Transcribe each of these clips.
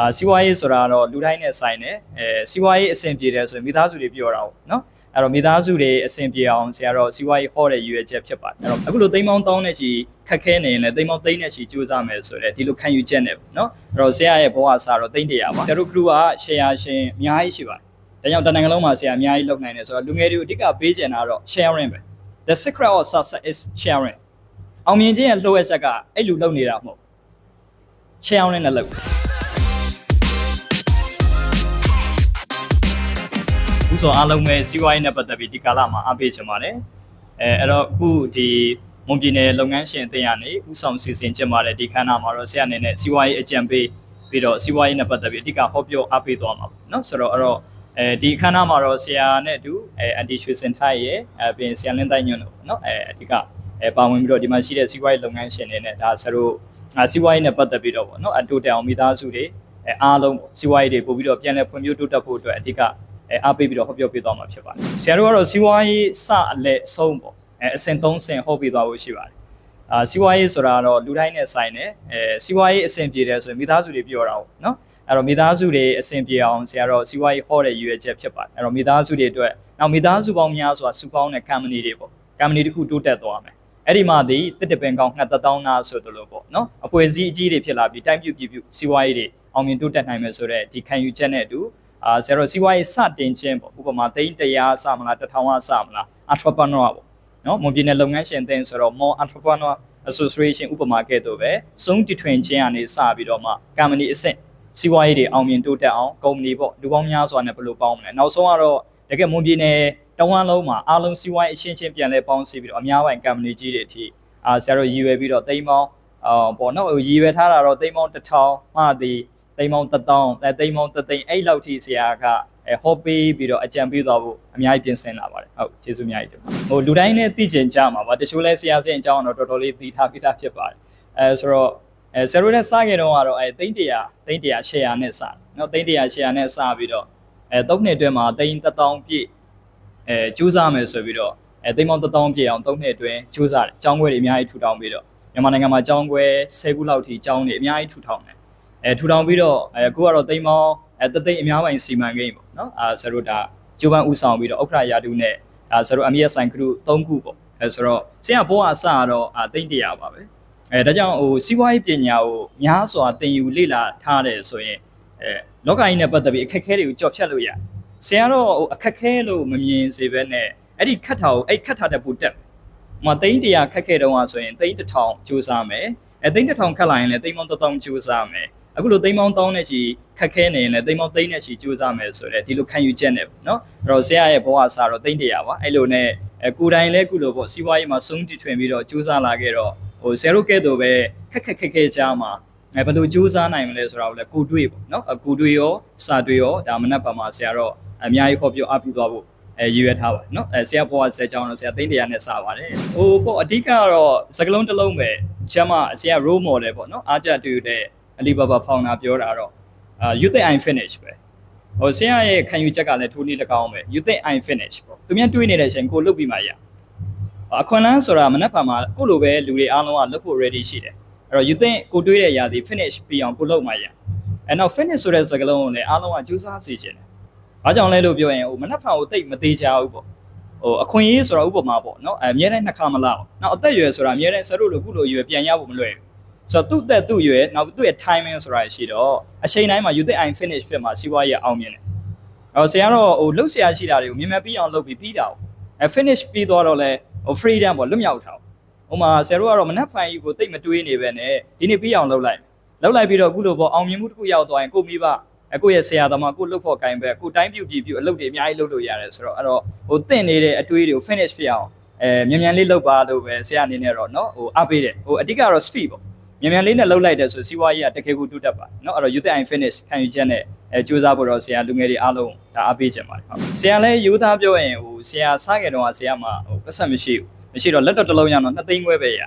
အာစီးပွားရေးဆိုတာကတော့လူတိုင်းနဲ့ဆိုင်တယ်အဲစီးပွားရေးအဆင်ပြေတယ်ဆိုရင်မိသားစုတွေပြောတာပေါ့နော်အဲ့တော့မိသားစုတွေအဆင်ပြေအောင်ဆရာတော့စီးပွားရေးဟောတဲ့ရည်ရွယ်ချက်ဖြစ်ပါတယ်အဲ့တော့အခုလိုသိမ်းပေါင်းတောင်းတဲ့ချီခက်ခဲနေရင်လည်းသိမ်းပေါင်းသိမ်းတဲ့ချီစူးစမ်းမယ်ဆိုတော့ဒီလိုခံယူချက်နဲ့ပေါ့နော်အဲ့တော့ဆရာရဲ့ဘဝစာတော့သိမ်းတရာပါဆရာတို့ crew က share ရှင်အများကြီးရှိပါတယ်ဒါကြောင့်တနင်္ဂနွေလုံးမှာဆရာအများကြီးလုပ်နိုင်တယ်ဆိုတော့လူငယ်တွေကိုအဓိကပေးချင်တာတော့ sharing ပဲ the secret of success is sharing အောင်မြင်ခြင်းရဲ့လှုပ်ရချက်ကအဲ့လူလုပ်နေတာမဟုတ် sharing နဲ့လုပ် ဆောင်အားလုံးပဲစီးပွားရေးနဲ့ပတ်သက်ပြီးဒီကာလမှာအားပေးချင်ပါတယ်အဲအဲ့တော့အခုဒီမွန်ပြည်နယ်လုပ်ငန်းရှင်အသင်းကနေဥဆောင်စီစဉ်ကျင်းပတဲ့ဒီခန်းနာမှာတော့ဆရာအနေနဲ့စီးပွားရေးအကြံပေးပြီးတော့စီးပွားရေးနဲ့ပတ်သက်ပြီးအဓိကဟောပြောအားပေးသွားမှာပေါ့နော်ဆိုတော့အဲ့တော့အဲဒီခန်းနာမှာတော့ဆရာနဲ့အတူအဲအန်တီရွှေစင်ထိုက်ရဲ့အပြင်ဆရာလင်းတိုင်းညွန့်တို့ပေါ့နော်အဲအဓိကအဲပါဝင်ပြီးတော့ဒီမှာရှိတဲ့စီးပွားရေးလုပ်ငန်းရှင်တွေနဲ့ဒါဆရာတို့အာစီးပွားရေးနဲ့ပတ်သက်ပြီးတော့ပေါ့နော်အတူတောင်မိသားစုတွေအဲအားလုံးပေါ့စီးပွားရေးတွေပို့ပြီးတော့ပြန်လည်ဖွံ့ဖြိုးတိုးတက်ဖို့အတွက်အဓိက အဲအားပေးပြီးတော့ဟောပြောပေးသွားမှာဖြစ်ပါတယ်ဆရာတို့ကတော့စီးပွားရေးစအလက်ဆုံးပေါ့အဲအဆင့်၃ဆင့်ဟောပေးသွားဖို့ရှိပါတယ်အာစီးပွားရေးဆိုတာကတော့လူတိုင်းနဲ့ဆိုင်တယ်အဲစီးပွားရေးအဆင်ပြေတယ်ဆိုရင်မိသားစုတွေပြောတာပေါ့နော်အဲ့တော့မိသားစုတွေအဆင်ပြေအောင်ဆရာတော့စီးပွားရေးဟောတဲ့ရည်ရွယ်ချက်ဖြစ်ပါတယ်အဲ့တော့မိသားစုတွေအတွက်နောက်မိသားစုပေါင်းများစွာစုပေါင်းတဲ့ company တွေပေါ့ company တစ်ခုတိုးတက်သွားမယ်အဲ့ဒီမှာဒီတစ်တပင်ကောင်းငှက်သက်တောင်းနာဆိုတယ်လို့ပေါ့နော်အဖွဲ့အစည်းအကြီးတွေဖြစ်လာပြီးတိုင်းပြုပြည်ပြုစီးပွားရေးတွေအောင်မြင်တိုးတက်နိုင်မယ်ဆိုတော့ဒီခံယူချက်နဲ့အတူ အာဆရာတို့စီးပွားရေးစတင်ခြင်းပေါ့ဥပမာသိန်း100စမလား1000စမလား entrepreneur ပေါ့နော်မွန်ပြည်နယ်လုပ်ငန်းရှင်အသင်းဆိုတော့ more entrepreneur association ဥပမာကဲ့သို့ပဲစုံတည်ထွင်ခြင်းကနေစပြီးတော့မှ company အဆင့်စီးပွားရေးတွေအောင်မြင်တိုးတက်အောင် company ပေါ့လူပေါင်းများစွာနဲ့ဘယ်လိုပေါင်းမလဲနောက်ဆုံးကတော့တကယ်မွန်ပြည်နယ်တဝမ်းလုံးမှာအားလုံးစီးပွားရေးအရှင်းချင်းပြန်လဲပေါင်းစီပြီးတော့အများပိုင်း company ကြီးတွေအထိအာဆရာတို့ရည်ရွယ်ပြီးတော့သိန်းပေါင်းအော်ပေါ့နော်ရည်ရွယ်ထားတာတော့သိန်းပေါင်း1000မှသည် သိန်းပေါင်း1000အဲသိန်းပေါင်း3သိန်းအဲ့လောက်ထိဆရာကအဲဟောပေးပြီးတော့အကြံပေးသွားဖို့အများကြီးပြင်ဆင်လာပါတယ်ဟုတ်ကျေးဇူးအများကြီးတင်ပါတယ်ဟိုလူတိုင်းနဲ့သိချင်ကြမှာပါတချို့လဲဆရာစင်အကြောင်းတော့တော်တော်လေးသိထားပြီးသားဖြစ်ပါတယ်အဲဆိုတော့အဲဆရာတို့နဲ့စခဲ့တော့ကတော့အဲသိန်း100သိန်း100 share နဲ့စနော်သိန်း100 share နဲ့စပြီးတော့အဲ3နှစ်အတွင်းမှာသိန်း1000ပြည့်အဲကျူးစားမယ်ဆိုပြီးတော့အဲသိန်းပေါင်း1000ပြည့်အောင်3နှစ်အတွင်းကျူးစားတယ်အကြောင်းခွဲတွေအများကြီးထူထောင်ပြီးတော့မြန်မာနိုင်ငံမှာအကြောင်းခွဲ10ခုလောက်ထိအကြောင်းတွေအများကြီးထူထောင်တယ် အဲထူထောင်ပြီးတော့အဲအခုကတော့တိမ်မောင်းအဲတသိမ့်အများပိုင်းစီမံကိန်းပေါ့နော်အာဆရာတို့ဒါကျိုးပန်းဥဆောင်ပြီးတော့ဥက္ခရာယာတုနဲ့ဒါဆရာတို့အမီယဆိုင်ခရု၃ခုပေါ့အဲဆိုတော့ဆရာဘောအစကတော့အာတိမ့်တရားပါပဲအဲဒါကြောင့်ဟိုစီးပွားရေးပညာကိုများစွာသင်ယူလေ့လာထားတယ်ဆိုရင်အဲလောကကြီးနဲ့ပတ်သက်ပြီးအခက်အခဲတွေကိုကြော်ဖြတ်လို့ရဆရာတော့ဟိုအခက်အခဲလို့မမြင်စေဘဲနဲ့အဲ့ဒီခတ်တာကိုအဲ့ခတ်တာတဲ့ပူတက်ဟိုမှာသိန်း100ခက်ခဲ့တော့ဆိုရင်သိန်း1000စူးစမ်းမယ်အဲသိန်း1000ခက်လာရင်လည်းသိန်းပေါင်း1000စူးစမ်းမယ် အခုလိုသိမ်းပေါင်းတောင်းတဲ့ချီခက်ခဲနေရင်လည်းသိမ်းပေါင်းသိမ်းတဲ့ချီကြိုးစားမယ်ဆိုတော့ဒီလိုခံယူချက်နဲ့ပေါ့နော်အဲ့တော့ဆရာရဲ့ဘဝစာတော့သိမ်းတရာပါအဲ့လိုနဲ့ကိုယ်တိုင်လည်းကုလိုပေါ့စီးပွားရေးမှာဆုံးတီထွင်ပြီးတော့ကြိုးစားလာခဲ့တော့ဟိုဆရာတို့ကဲ့သို့ပဲခက်ခက်ခက်ခဲကြမှာအဲဘယ်လိုကြိုးစားနိုင်မလဲဆိုတာကိုလည်းကိုတွေးပေါ့နော်ကိုတွေးရောစာတွေးရောဒါမနက်ပိုင်းမှာဆရာတော့အများကြီးဟောပြောအပြုသွားဖို့အဲရည်ရွယ်ထားပါတယ်နော်အဲဆရာဘွားဆရာကျောင်းတော့ဆရာသိန်းတရားနဲ့စာပါတယ်ဟိုပေါ့အဓိကကတော့စကလုံးတစ်လုံးပဲကျမဆရာ role model ပေါ့နော်အားကြတူတဲ့ အလီဘာဘာ founder ပြောတာတော့အာ you think i finish ပဲဟိုဆရာရဲ့ခံယူချက်ကလည်းထိုးနည်း၎င်းပဲ you think i finish ပေါ့သူများတွေးနေတဲ့အချိန်ကိုလုတ်ပြီးမှရအခွန်လန်းဆိုတာမနက်ဖြန်မှာကိုလိုပဲလူတွေအားလုံးကလုတ်ဖို့ ready ရှိတယ်အဲ့တော့ you think ကိုတွေးတဲ့ຢာဒီ finish ပြီးအောင်ကိုလုတ်မှရအဲ့တော့ finish ဆိုတဲ့စကားလုံးကိုလည်းအားလုံးကကြိုးစားစီခြင်းတယ်။ဘာကြောင့်လဲလို့ပြောရင်ဟိုမနှက်ဖန်ကိုတိတ်မသေးချဘူးပေါ့။ဟိုအခွင့်အရေးဆိုတာဥပမာပေါ့နော်။အဲအများနဲ့နှစ်ခါမလောက်။နောက်အသက်အရွယ်ဆိုတာအများနဲ့ဆရာတို့လိုခုလိုရွယ်ပြန်ရဖို့မလွယ်ဘူး။ ဆိုတော့သူ့သက်သူ့ရွယ်နောက်သူ့ရဲ့ timing ဆိုတာရှိတော့အချိန်တိုင်းမှာ you think I finish ဖြစ်မှာစီးပွားရေးအောင်မြင်တယ်။အော်ဆရာတော့ဟိုလှုပ်ရှားရှိတာတွေကိုမြင်မဲ့ပြီးအောင်လုပ်ပြီးပြီးတာ။အဲ finish ပြီးတော့တော့လဲဟို freedom ပေါ့လွတ်မြောက်ထား။ဟိုမှာဆရာတို့ကတော့မနှက်ဖန်ကြီးကိုတိတ်မတွေးနေပဲနဲ့ဒီနေ့ပြီးအောင်လုပ်လိုက်။လုပ်လိုက်ပြီးတော့ခုလိုပေါ့အောင်မြင်မှုတစ်ခုရောက်သွားရင်ကိုမိဘအကိုရဲ့ဆရာသမားကိုလှုပ်ဖို့ကင်ပဲကိုတိုင်းပြုတ်ပြပြအလုပ်တွေအများကြီးလုပ်လို့ရတယ်ဆိုတော့အဲ့တော့ဟိုတင့်နေတဲ့အတွေးတွေကို finish ဖြစ်အောင်အဲမြန်မြန်လေးလုပ်ပါလို့ပဲဆရာအနေနဲ့တော့เนาะဟိုအားပေးတယ်ဟိုအဓိကတော့ speed ပေါ့ မြန်မြန်လေးနဲ့လုပ်လိုက်တယ်ဆိုစီးပွားရေးကတကယ်ကိုတူတက်ပါเนาะအဲ့တော့ youth and finish ခံယူချက်နဲ့အဲစူးစမ်းဖို့တော့ဆရာလူငယ်တွေအားလုံးဒါအားပေးချင်ပါတယ်ဟုတ်ဆရာလည်းယူသားပြောရင်ဟိုဆရာစားခဲ့တော့ဆရာမှဟိုပတ်သက်မရှိဘူးမရှိတော့လက်တော့တစ်လုံးရတော့နှစ်သိန်းခွဲပဲရ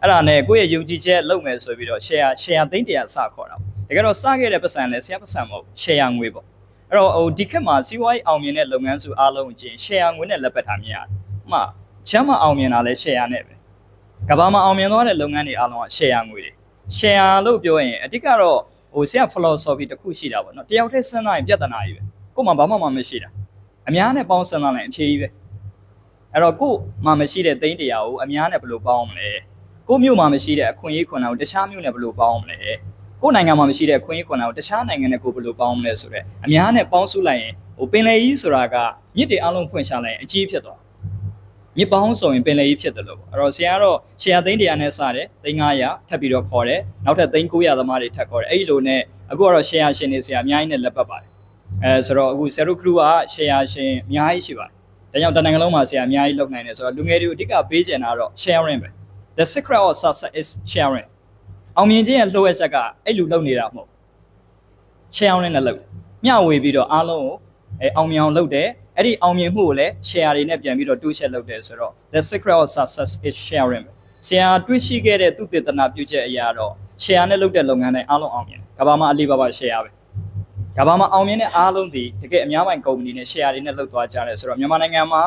အဲ့ဒါနဲ့ကိုယ့်ရဲ့ယုံကြည်ချက်လုပ်မယ်ဆိုပြီးတော့ share share သိန်း100စခေါ်တာပေါ့တကယ်တော့စခဲ့တဲ့ပတ်စံလဲဆရာပတ်စံမဟုတ် share ငွေပေါ့အဲ့တော့ဟိုဒီခက်မှာစီးပွားရေးအောင်မြင်တဲ့လုပ်ငန်းစုအားလုံးချင်း share ငွေနဲ့လက်ပတ်ထားမြင်ရတယ်။မှချမ်းမအောင်မြင်တာလဲ share နဲ့ပဲ။ ကဘာမှာအောင်မြင်သွားတဲ့လုပ်ငန်းတွေအားလုံးက share ငွေတွေ။ share လို့ပြောရင်အတိကတော့ဟဟိုဆရာ philosophy တစ်ခုရှိတာပေါ့နော်တယောက်တည်းစဉ်းစားရင်ပြဿနာကြီးပဲကို့မှာဘာမှမမရှိတာအများနဲ့ပေါင်းစဉ်းစားလိုက်အဖြေကြီးပဲအဲ့တော့ကို့မှာမရှိတဲ့သိန်းတရားကိုအများနဲ့ဘယ်လိုပေါင်းအောင်မလဲကို့မြို့မှာမရှိတဲ့အခွင့်အရေးခွန်အောင်တခြားမြို့နဲ့ဘယ်လိုပေါင်းအောင်မလဲကို့နိုင်ငံမှာမရှိတဲ့အခွင့်အရေးခွန်အောင်တခြားနိုင်ငံနဲ့ကိုဘယ်လိုပေါင်းအောင်မလဲဆိုတော့အများနဲ့ပေါင်းစုလိုက်ရင်ဟိုပင်လယ်ကြီးဆိုတာကမြစ်တွေအလုံးဖွင့်ရှာလိုက်ရင်အကြီးဖြစ်သွား မြစ်ပေါင်းဆိုရင်ပင်လယ်ကြီးဖြစ်တယ်လို့ပေါ့အဲ့တော့ဆရာကတော့ရှယ်ယာသိန်း100နဲ့စတယ်သိန်း900ထပ်ပြီးတော့ခေါ်တယ်နောက်ထပ်သိန်း900သမားတွေထပ်ခေါ်တယ်အဲ့ဒီလိုနဲ့အခုကတော့ရှယ်ယာရှင်တွေဆရာအများကြီးနဲ့လက်ပတ်ပါတယ်အဲဆိုတော့အခုဆရာတို့ခရူကရှယ်ယာရှင်အများကြီးရှိပါတယ်ဒါကြောင့်တနင်္ဂနွေလုံးမှာဆရာအများကြီးလုပ်နိုင်တယ်ဆိုတော့လူငယ်တွေကိုအဓိကပေးချင်တာတော့ sharing ပဲ the secret of success is sharing အောင်မြင်ခြင်းရဲ့လှုပ်ဝက်ချက်ကအဲ့လိုလုပ်နေတာမဟုတ် sharing နဲ့လုပ်တယ်မျှဝေပြီးတော့အားလုံးကို အဲအောင်မြင်အောင်လုပ်တယ်အဲ့ဒီအောင်မြင်မှုကိုလည်း share တွေနဲ့ပြန်ပြီးတော့တိုးချက်လုပ်တယ်ဆိုတော့ the secret of success is sharing ပဲဆရာတွေ့ရှိခဲ့တဲ့သူတည်တနာပြုချက်အရာတော့ share နဲ့လုပ်တဲ့လုပ်ငန်းတိုင်းအားလုံးအောင်မြင်တယ်ကဘာမှအလေးပါပါ share ပဲကဘာမှအောင်မြင်တဲ့အားလုံးဒီတကယ်အများပိုင်ကုမ္ပဏီနဲ့ share တွေနဲ့လုပ်သွားကြတယ်ဆိုတော့မြန်မာနိုင်ငံမှာ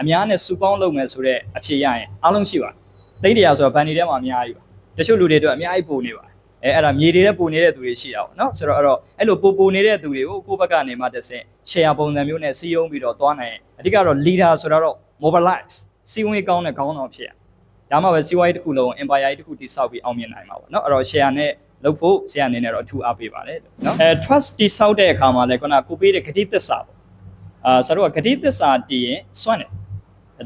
အများနဲ့စုပေါင်းလုပ်မယ်ဆိုတဲ့အဖြေရရင်အားလုံးရှိပါတယ်သိတဲ့ရာဆိုတော့ဘန်ဒီထဲမှာအများကြီးပါတချို့လူတွေတော့အများကြီးပိုနေပါတယ် အဲအဲ့ဒါမြေတွေနဲ့ပိုနေတဲ့သူတွေရှိတာပေါ့နော်ဆိုတော့အဲ့တော့အဲ့လိုပိုပိုနေတဲ့သူတွေကိုကိုယ့်ဘက်ကနေမှတစ်ဆင့် share ပုံစံမျိုးနဲ့စီးရုံးပြီးတော့သွားနိုင်ရင်အဓိကတော့ leader ဆိုတော့ mobilize စီးဝင်ကောင်းတဲ့ခေါင်းဆောင်ဖြစ်ရဒါမှပဲစီးပွားရေးတစ်ခုလုံး empire ကြီးတစ်ခုတည်ဆောက်ပြီးအောင်မြင်နိုင်မှာပေါ့နော်အဲ့တော့ share နဲ့လုပ်ဖို့ဆရာအနေနဲ့တော့အထူးအားပေးပါတယ်နော်အဲ trust တည်ဆောက်တဲ့အခါမှာလည်းခုနကိုပေးတဲ့ဂတိသစ္စာပေါ့အာဆိုတော့ဂတိသစ္စာတည်ရင်စွန့်တယ်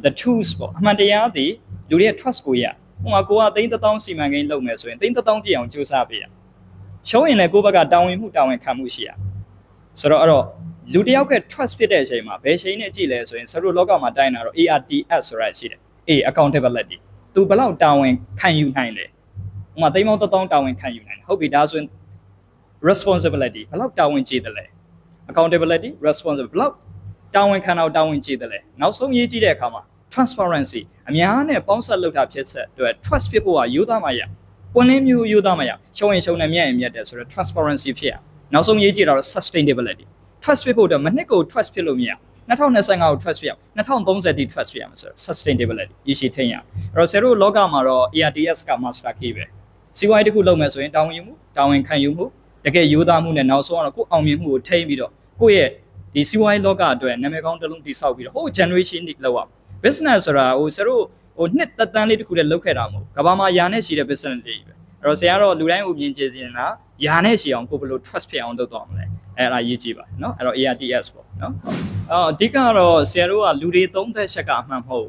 the truth ပေါ့အမှန်တရားသည်လူတွေရဲ့ trust ကိုရ ဟိုမှာကိုကသိန်း1000စီမံကိန်းလုပ်မယ်ဆိုရင်သိန်း1000ပြည့်အောင်ကြိုးစားပေးရရှုံးရင်လည်းကိုယ့်ဘက်ကတာဝန်မှုတာဝန်ခံမှုရှိရဆိုတော့အဲ့တော့လူတစ်ယောက်က trust ဖြစ်တဲ့အချိန်မှာဘယ်ချိန်နဲ့ကြည့်လဲဆိုရင်ဆရာတို့လောကမှာတိုင်းတာတော့ ARTS ဆိုတာရှိတယ် A accountability तू ဘယ်လောက်တာဝန်ခံယူနိုင်လဲဟိုမှာသိန်းပေါင်း1000တာဝန်ခံယူနိုင်တယ်ဟုတ်ပြီဒါဆိုရင် responsibility ဘယ်လောက်တာဝန်ကြီးတယ်လဲ accountability responsibility ဘယ်လောက်တာဝန်ခံတော့တာဝန်ကြီးတယ်လဲနောက်ဆုံးရေးကြည့်တဲ့အခါမှာ transparency အများနဲ့ပေါင်းစပ်လုပ်တာဖြစ်ဆက်အတွက် trust ဖြစ်ဖို့ကယူသားမှရပွင့်လင်းမျိုးယူသားမှရရှုံးရင်ရှုံးနဲ့မြတ်ရင်မြတ်တယ်ဆိုတော့ transparency ဖြစ်ရနောက်ဆုံးရေးကြည့်တာတော့ sustainability trust ဖြစ်ဖို့တော့မနှစ်ကို trust ဖြစ်လို့မရ2025ကို trust ဖြစ်အောင်2030တိ trust ဖြစ်အောင်ဆိုတော့ sustainability ရရှိထိန်ရအဲ့တော့ဆရာတို့လောကမှာတော့ ARTS က master key ပဲစီးပွားရေးတစ်ခုလုပ်မယ်ဆိုရင်တာဝန်ယူမှုတာဝန်ခံယူမှုတကယ်ယူသားမှုနဲ့နောက်ဆုံးကတော့ကိုယ်အောင်မြင်မှုကိုထိန်းပြီးတော့ကိုယ့်ရဲ့ဒီစီးပွားရေးလောကအတွက်နာမည်ကောင်းတစ်လုံးတိဆောက်ပြီးတော့ဟို generation တွေလောက်အောင် business ဆိုတာဟိုဆရာတို့ဟိုနှစ်သက်တမ်းလေးတစ်ခုတည်းလုပ်ခဲ့တာမဟုတ်ကဘာမှာယာနဲ့ရှိတဲ့ business တွေပဲအဲ့တော့ဆရာကတော့လူတိုင်းကိုမြင်ချင်နေတာယာနဲ့ရှိအောင်ကိုဘယ်လို trust ဖြစ်အောင်လုပ်တော့မလဲအဲ့ဒါရေးကြည့်ပါเนาะအဲ့တော့ ARTS ပေါ့เนาะအော်အဓိကကတော့ဆရာတို့ကလူတွေသုံးသက်ချက်ကအမှန်မဟုတ်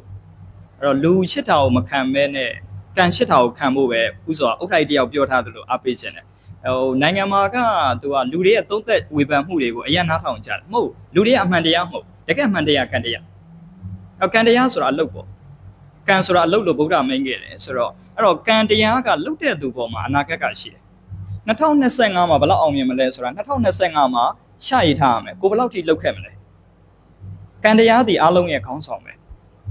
အဲ့တော့လူရှစ်တာကိုမခံမဲနဲ့ကန်ရှစ်တာကိုခံဖို့ပဲဥစွာဥထိုက်တယောက်ပြောထားသလိုအားပေးခြင်းတယ်ဟိုနိုင်ငံမှာကသူကလူတွေရဲ့သုံးသက်ဝေဖန်မှုတွေကိုအရင်နားထောင်ကြတယ်မဟုတ်လူတွေကအမှန်တရားမဟုတ်တကယ်အမှန်တရားကန်တရား အော်ကန်တရားဆိုတာအလုပ်ပေါ့ကံဆိုတာအလုပ်လို့ဗုဒ္ဓမိန်ခဲ့တယ်ဆိုတော့အဲ့တော့ကံတရားကလုတ်တဲ့သူပေါ်မှာအနာဂတ်ကရှိတယ်2025မှာဘယ်လောက်အောင်မြင်မလဲဆိုတာ2025မှာရှရည်ထားရမယ်ကိုဘယ်လောက်ထိလုတ်ခဲ့မလဲကံတရားဒီအားလုံးရဲ့ခေါင်းဆောင်ပဲ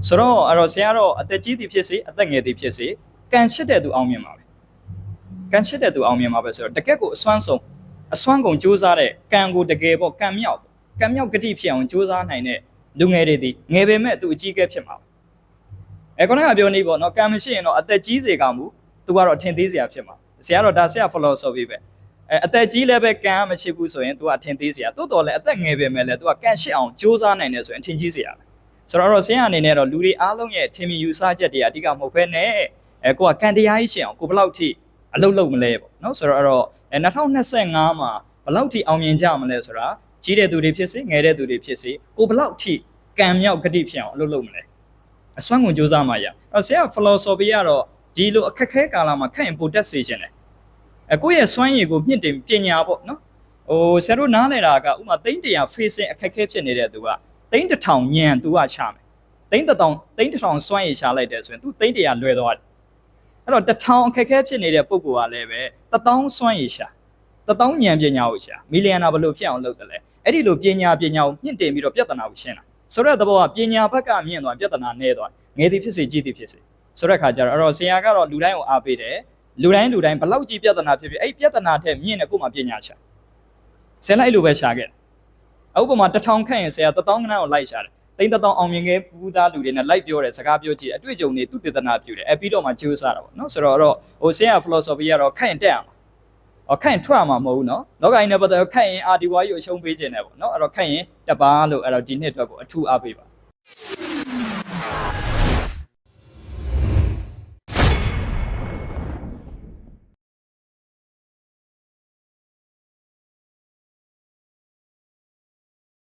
ဆိုတော့အဲ့တော့ဆရာတော့အသက်ကြီးသည်ဖြစ်စေအသက်ငယ်သည်ဖြစ်စေကံရှိတဲ့သူအောင်မြင်ပါပဲကံရှိတဲ့သူအောင်မြင်ပါပဲဆိုတော့တကက်ကိုအစွမ်းဆုံးအစွမ်းကုန်စူးစမ်းတဲ့ကံကိုတကယ်ပေါ့ကံမြောက်ကံမြောက်ဂတိဖြစ်အောင်စူးစမ်းနိုင်တဲ့ လူငယ်တွေဒီငယ်ပေမဲ့သူအကြီးအကဲဖြစ်မှာပဲအဲခုနကပြောနေပေါ့နော်ကံမရှိရင်တော့အသက်ကြီးစေကမူသူကတော့အထင်သေးစရာဖြစ်မှာဆရာတော့ဒါဆရာ philosophy ပဲအဲအသက်ကြီးလည်းပဲကံမရှိဘူးဆိုရင် तू အထင်သေးစရာတိုးတော်လည်းအသက်ငယ်ပေမဲ့လည်း तू ကကံရှိအောင်စူးစမ်းနိုင်တယ်ဆိုရင်အထင်ကြီးစရာပဲဆိုတော့တော့ဆရာအနေနဲ့တော့လူတွေအားလုံးရဲ့ထင်မြင်ယူဆချက်တွေအဓိကမဟုတ်ဘဲနဲ့အဲကိုကကံတရားကြီးရှင်အောင်ကိုဘယ်လောက်ထိအလုပ်လုပ်မလဲပေါ့နော်ဆိုတော့အဲ့တော့အဲ2025မှာဘယ်လောက်ထိအောင်မြင်ကြမလဲဆိုတာ ကြီးတဲ့သူတွေဖြစ်စေငယ်တဲ့သူတွေဖြစ်စေကိုဘယ်လောက်ထိကံမြောက်ဂတိဖြစ်အောင်အလုပ်လုပ်မလဲအစွမ်းကုန်စူးစမ်းမှရအဲ့ဆရာ philosophy ကတော့ဒီလိုအခက်ခဲကာလမှာခက်ရင်ပိုတက်စေခြင်းတယ်အဲကိုယ့်ရဲ့စွမ်းရည်ကိုမြင့်တင်ပညာပေါ့နော်ဟိုဆရာတို့နားလည်တာကဥမာသိန်း100 facing အခက်ခဲဖြစ်နေတဲ့သူကသိန်း1000ညံသူကချမယ်သိန်း1000သိန်း1000စွမ်းရည်ရှာလိုက်တယ်ဆိုရင် तू သိန်း100လွယ်သွားတယ်အဲ့တော့1000အခက်ခဲဖြစ်နေတဲ့ပုံကလည်းပဲ1000စွမ်းရည်ရှာ1000ညံပညာကိုရှာမီလီယံနာဘယ်လိုဖြစ်အောင်လုပ်တယ်လဲ အဲ့ဒီလိုပညာပညာကိုမြင့်တင်ပြီးတော့ပြဿနာကိုရှင်းတာဆိုတဲ့သဘောကပညာဘက်ကမြင့်သွားပြဿနာနည်းသွားငယ်သည်ဖြစ်စေကြီးသည်ဖြစ်စေဆိုတဲ့ခါကျတော့အဲ့တော့ဆရာကတော့လူတိုင်းကိုအားပေးတယ်လူတိုင်းလူတိုင်းဘလောက်ကြီးပြဿနာဖြစ်ဖြစ်အဲ့ပြဿနာထက်မြင့်တဲ့ကိုယ်မှာပညာရှာဆရာလိုက်လိုပဲရှာခဲ့တယ်ဥပမာတစ်ထောင်ခန့်ရင်ဆရာတစ်သောင်းခန်းကိုလိုက်ရှာတယ်တိန်းတစ်သောင်းအောင်မြင်ခဲ့ပူးသားလူတွေနဲ့လိုက်ပြောတယ်စကားပြောကြည့်အတွေ့အကြုံတွေသူတည်တနာပြုတယ်အဲပြီးတော့မှကြိုးစားတာပေါ့နော်ဆိုတော့အဲ့တော့ဟိုဆရာ philosophy ကတော့ခန့်ရင်တက်အောင်ဟော ခန့်ရင်ထွက်ရမှာမဟုတ်ဘူးနော်လောကကြီးနဲ့ပတ်သက်ခန့်ရင်အာဒီဝါယူအရှုံးပေးခြင်းနဲ့ပေါ့နော်အဲ့တော့ခန့်ရင်တပါလို့အဲ့တော့ဒီနှစ်အတွက်ကိုအထူးအားပေးပါ